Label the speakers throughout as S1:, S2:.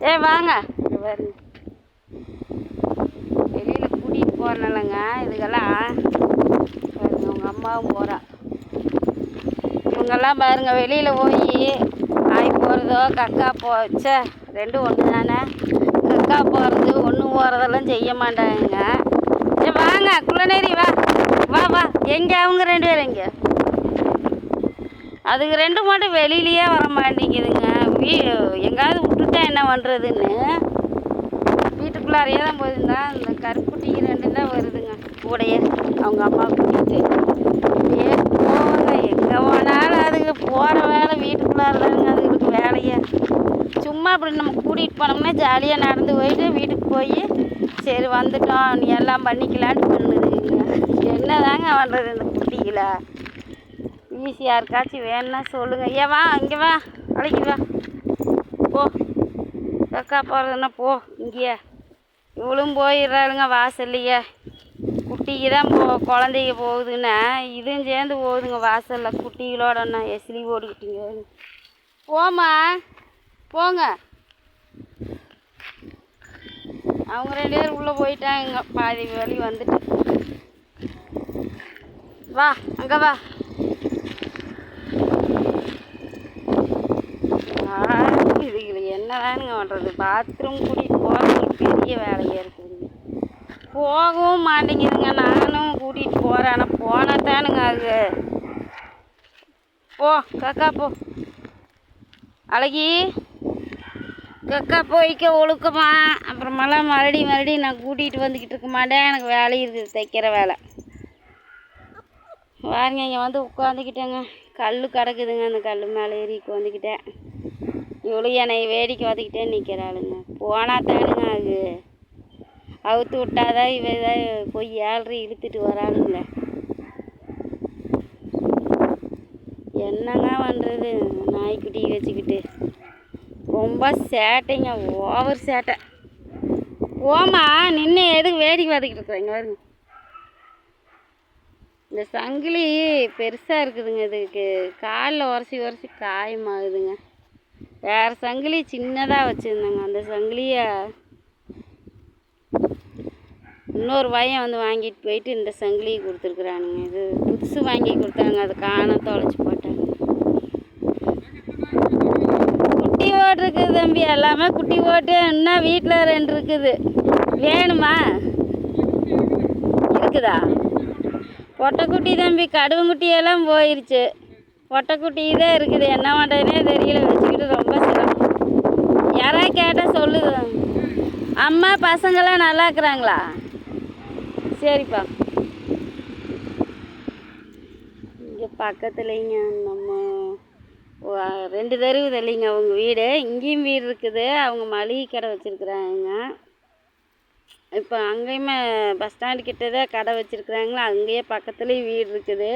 S1: ஏ வாங்க. வெளியில் கூட்டிகிட்டு போனலங்க இதுக்கெல்லாம் பாருங்க உங்க அம்மாவும் போகிறா இவங்கெல்லாம் பாருங்க வெளியில் போய் ஆய் போகிறதோ கக்கா போச்சே ரெண்டும் ஒன்று தானே கக்கா போகிறது ஒன்று போகிறதெல்லாம் செய்ய மாட்டாங்க ஏ வாங்க குள்ளநேரி வா. வா வா. எங்கே? அவங்க ரெண்டு பேரும் எங்கே? அதுக்கு ரெண்டு மட்டும் வெளியிலேயே வர மாட்டேங்குதுங்க. வீ எங்காவது விட்டுட்டா என்ன பண்ணுறதுன்னு வீட்டுக்குள்ளாரையே தான் போயிருந்தா இந்த கருப்புட்டிக்கு ரெண்டு தான் வருதுங்க கூடையே. அவங்க அம்மா கூட்டிகிட்டு அப்படியே போவாங்க எங்கே போனாலும் அதுக்கு போகிற வேலை வீட்டுக்குள்ளார தானுங்க அதுங்களுக்கு வேலையே. சும்மா அப்படி நம்ம கூட்டிகிட்டு போனோம்னா ஜாலியாக நடந்து போயிட்டு வீட்டுக்கு போய் சரி வந்துட்டோம் நீ எல்லாம் பண்ணிக்கலான்ட்டு பண்ணுதுங்க. என்னதாங்க பண்ணுறது இந்த குட்டிகளை? ஈஸி யாருக்காச்சும் வேணும்னா சொல்லுங்கள் ஏன் வா இங்கே வா அழைக்கி வா. போ. அக்கா போகிறதுன்னா போ இங்கேயே. இவளும் போயிடுறாளுங்க வாசல்லையே. குட்டிக்கு தான் போ குழந்தைங்க போகுதுன்னா. இதுவும் சேர்ந்து போகுதுங்க வாசலில். குட்டிகளோடன்னா எஸ்லி ஓடிக்கிட்டீங்க போம்மா. போங்க. அவங்க ரெண்டு பேரும் உள்ளே போயிட்டாங்க. பாதி வழி வந்துட்டு. வா அங்கே வா. என்ன வேணுங்க பண்ணுறது பாத்ரூம் கூட்டிகிட்டு போகிறது பெரிய வேலையாக இருக்குதுங்க போகவும் மாட்டேங்குதுங்க. நானும் கூட்டிகிட்டு போகிறேன் ஆனால் போனால் தானுங்க அது. போ கக்கா போ. அழகி கக்கா போய்க்க ஒழுக்கமா. அப்புறமெல்லாம் மறுபடியும் மறுபடியும் நான் கூட்டிகிட்டு வந்துக்கிட்டு இருக்க மாட்டேன். எனக்கு வேலை இருக்குது. தைக்கிற வேலை. பாருங்க இங்கே வந்து உட்காந்துக்கிட்டேங்க. கல் கிடக்குதுங்க. அந்த கல் மேலே ஏறி உட்காந்துக்கிட்டேன். இவ்வளோ என்னை வேடிக்கை பார்த்துக்கிட்டே நிற்கிறாளுங்க. போனால் தானுங்க அது. அவுத்து விட்டாதான் இவ இதாக போய் ஏழ்ரை இழுத்துட்டு வராளுங்க. என்னங்க பண்ணுறது நாய்க்குட்டி வச்சுக்கிட்டு. ரொம்ப சேட்டைங்க ஓவர் சேட்டை. போமா நின்று எதுக்கு வேடிக்கை பார்த்துக்கிட்டு இருக்கிறேங்க வருங்க இந்த சங்கிலி பெருசாக இருக்குதுங்க. இதுக்கு காலில் உரசி உரசி காயமாகுதுங்க. வேறு சங்கிலி சின்னதாக வச்சுருந்தேங்க. அந்த சங்கிலியை இன்னொரு பையன் வந்து வாங்கிட்டு போயிட்டு இந்த சங்கிலியை கொடுத்துருக்குறானுங்க. இது புதுசு வாங்கி கொடுத்தாங்க. அது காண தொலைச்சி போட்டாங்க குட்டி ஓட்டு இருக்குது தம்பி. எல்லாமே குட்டி ஓட்டு. இன்னும் வீட்டில் ரெண்டு இருக்குது. வேணுமா? இருக்குதா? பொட்டைக்குட்டி தம்பி கடுவங்குட்டியெல்லாம் போயிடுச்சு போயிருச்சு. பொட்டைக்குட்டி தான் இருக்குது. என்ன பண்ணுறதுனே தெரியல வச்சுக்கிட்டு ரொம்ப சிரமம் யாராவது கேட்டால் சொல்லுது அம்மா பசங்களாம் நல்லா இருக்கிறாங்களா? சரிப்பா. இங்கே பக்கத்துலேங்க நம்ம ரெண்டு தெருவு இல்லைங்க அவங்க வீடு. இங்கேயும் வீடு இருக்குது. அவங்க மளிகை கடை வச்சுருக்குறாங்க. இப்போ அங்கேயுமே பஸ் ஸ்டாண்டு கிட்ட தான் கடை வச்சுருக்குறாங்களா? அங்கேயே பக்கத்துலேயும் வீடு இருக்குது.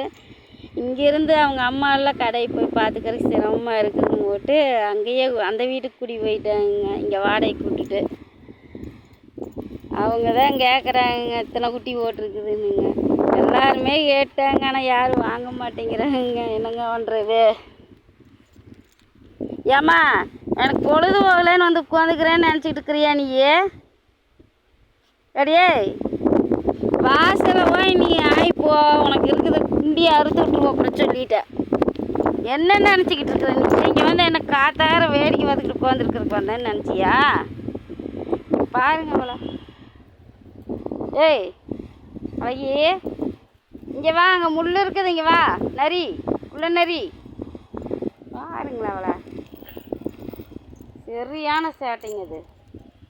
S1: இங்கேருந்து அவங்க அம்மா எல்லாம் கடையை போய் பார்த்துக்கறதுக்கு சிரமமாக இருக்குதுன்னு போட்டு அங்கேயே அந்த வீட்டுக்கு குடி போயிட்டாங்க. இங்கே வாடகைக்கு விட்டுட்டு அவங்க தான் கேட்குறாங்க இத்தனை குட்டி போட்டிருக்குதுன்னுங்க. எல்லாருமே கேட்டாங்க ஆனால் யாரும் வாங்க மாட்டேங்கிறாங்க. என்னங்க பண்ணுறது ஏம்மா எனக்கு பொழுது போகலன்னு வந்து உட்காந்துக்கிறேன்னு நினச்சிட்டு இருக்கிறியா நீயே? அடியே வாசலில் போய் நீ ஆயிப்போ உனக்கு இருக்குது குண்டியை அறுத்து விட்டுருவோம் அப்புறம் சொல்லிட்டேன் என்ன நினச்சிக்கிட்டு இருக்கிற நீ? இங்கே வந்து என்ன காத்தார வேடிக்கை பார்த்துக்கிட்டு உட்காந்துருக்குறக்கு வந்தேன்னு நினச்சியா? பாருங்க அவளை ஏய் அழகி இங்கே வா அங்கே முள் இருக்குது இங்கே வா. நரி உள்ள நரி. பாருங்களா அவளை. சரியான சேட்டைங்க அது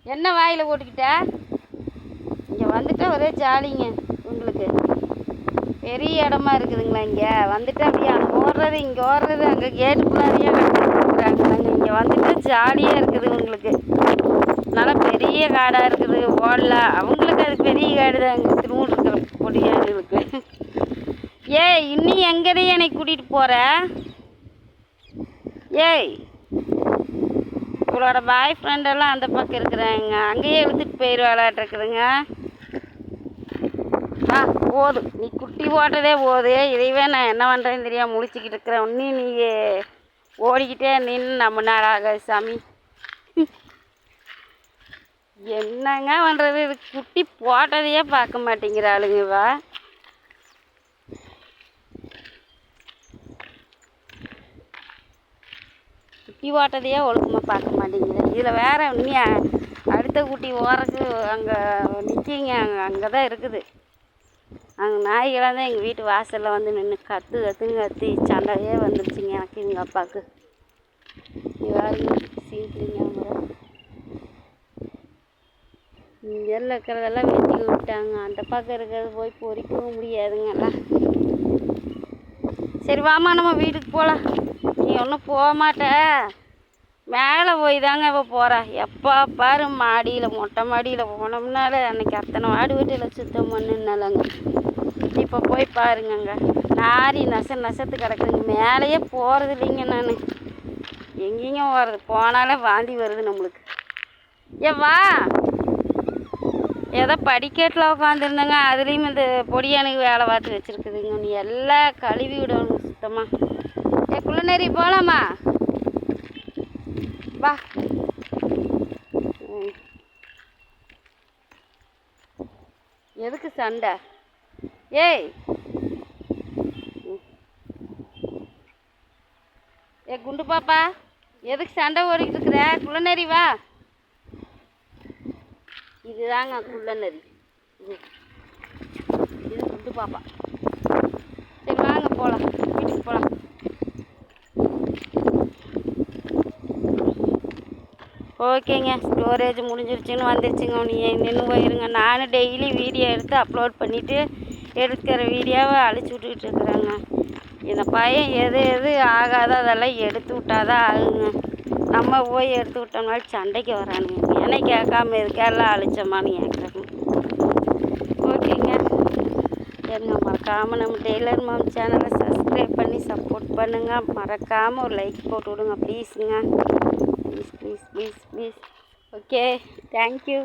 S1: என்ன வாயில் போட்டுக்கிட்ட? இங்கே வந்துட்டா ஒரே ஜாலிங்க உங்களுக்கு. பெரிய இடமா இருக்குதுங்களா இங்கே? வந்துட்டு அப்படியே அங்கே ஓடுறது இங்கே ஓடுறது அங்கே கேட்டுக்குள்ளாரையே கட்டுறாங்க இங்கே வந்துட்டு ஜாலியாக இருக்குது உங்களுக்கு. நல்லா பெரிய காடாக இருக்குது ஓடலாம் அவங்களுக்கு அது பெரிய காடு தான் அங்கே திருமூர் இருக்கிற பொடியாளுகளுக்கு ஏய் இன்னும் எங்கடி என்னை கூட்டிகிட்டு போகிற ஏய் இவளோட பாய் ஃப்ரெண்டெல்லாம் அந்த பக்கம் இருக்கிறாங்க. அங்கேயே இழுத்துட்டு போயிடுவாளாட்டிருக்குதுங்க ஆ போதும் நீ குட்டி போட்டதே போது. இதையவே நான் என்ன பண்ணுறேன்னு தெரியாம முழிச்சிக்கிட்டு இருக்கிறேன். இன்னும் நீ ஓடிக்கிட்டே நின்று நம்ம நேரம் ஆகாது சாமி. என்னங்க பண்ணுறது இது குட்டி போட்டதையே பார்க்க மாட்டேங்கிறாளுங்கவா குட்டி போட்டதையே ஒழுக்கமாக பார்க்க மாட்டேங்குது. இதில் வேற இனி அடுத்த குட்டி ஓரக்கு அங்கே நிற்கிங்க அங்கே அங்கே தான் இருக்குது. அங்கே நாய்களாக தான் எங்கள் வீட்டு வாசலில் வந்து நின்று கத்து கத்துன்னு கத்தி சண்டையே வந்துருச்சுங்க எனக்கு எங்கள் அப்பாவுக்கு. இங்கெல்லாம் இருக்கிறதெல்லாம் வெட்டி விட்டாங்க. அந்த பக்கம் இருக்கிறது போய் பொறிக்கவும் முடியாதுங்கண்ணா சரி வாமா நம்ம வீட்டுக்கு போகலாம் நீ ஒன்றும் போக மாட்ட. மேலே போய் தாங்க இப்போ போகிறா எப்போ பாரு மாடியில் மொட்டை மாடியில் போனோம்னால அன்னைக்கு அத்தனை வாடி வீட்டில் சுத்தம் பண்ணுனாலங்க இப்போ போய் பாருங்கங்க. நாரி நச நசத்து கிடக்குதுங்க. மேலேயே போகிறது இல்லைங்க நான். எங்கேயும் போகிறது போனாலே வாந்தி வருது நம்மளுக்கு. ஏ வா. ஏதோ படிக்கட்டில் உட்காந்துருந்தேங்க அதுலேயும் இந்த பொடியானுக்கு வேலை பார்த்து வச்சுருக்குதுங்க. நீ எல்லாம் கழுவி விடணும் சுத்தமாக ஏ குள்ளநேரி போகலாமா வா. ம். எதுக்கு சண்டை? ஏய். ஏ குண்டு பாப்பா. எதுக்கு சண்டை ஓடிக்கிட்டு இருக்கிற? குள்ளநேரி வா. இதுதாங்க குள்ளநரி இது. இது குண்டு பாப்பா. சரி வாங்க போகலாம் வீட்டுக்கு போகலாம் ஓகேங்க. ஸ்டோரேஜ் முடிஞ்சிருச்சுன்னு வந்துருச்சுங்க. நீங்கள் நின்று போயிருங்க. நானும் டெய்லி வீடியோ எடுத்து அப்லோட் பண்ணிவிட்டு எடுக்கிற வீடியோவை அழிச்சு விட்டுக்கிட்டு இருக்கிறேங்க. இந்த பையன் எது எது ஆகாதோ அதெல்லாம் எடுத்து விட்டாதான் ஆகுங்க. நம்ம போய் எடுத்து விட்டோம்னாலும் சண்டைக்கு வரானுங்க. என்னை கேட்காம எதுக்கெல்லாம் அழிச்சோமான்னு கேட்குறாங்க ஓகேங்க. சரிங்க மறக்காமல் நம்ம டெய்லர் மாம் சேனலை சப்ஸ்கிரைப் பண்ணி சப்போர்ட் பண்ணுங்கள் மறக்காமல் ஒரு லைக் போட்டு விடுங்க ப்ளீஸுங்க please please please please okay thank you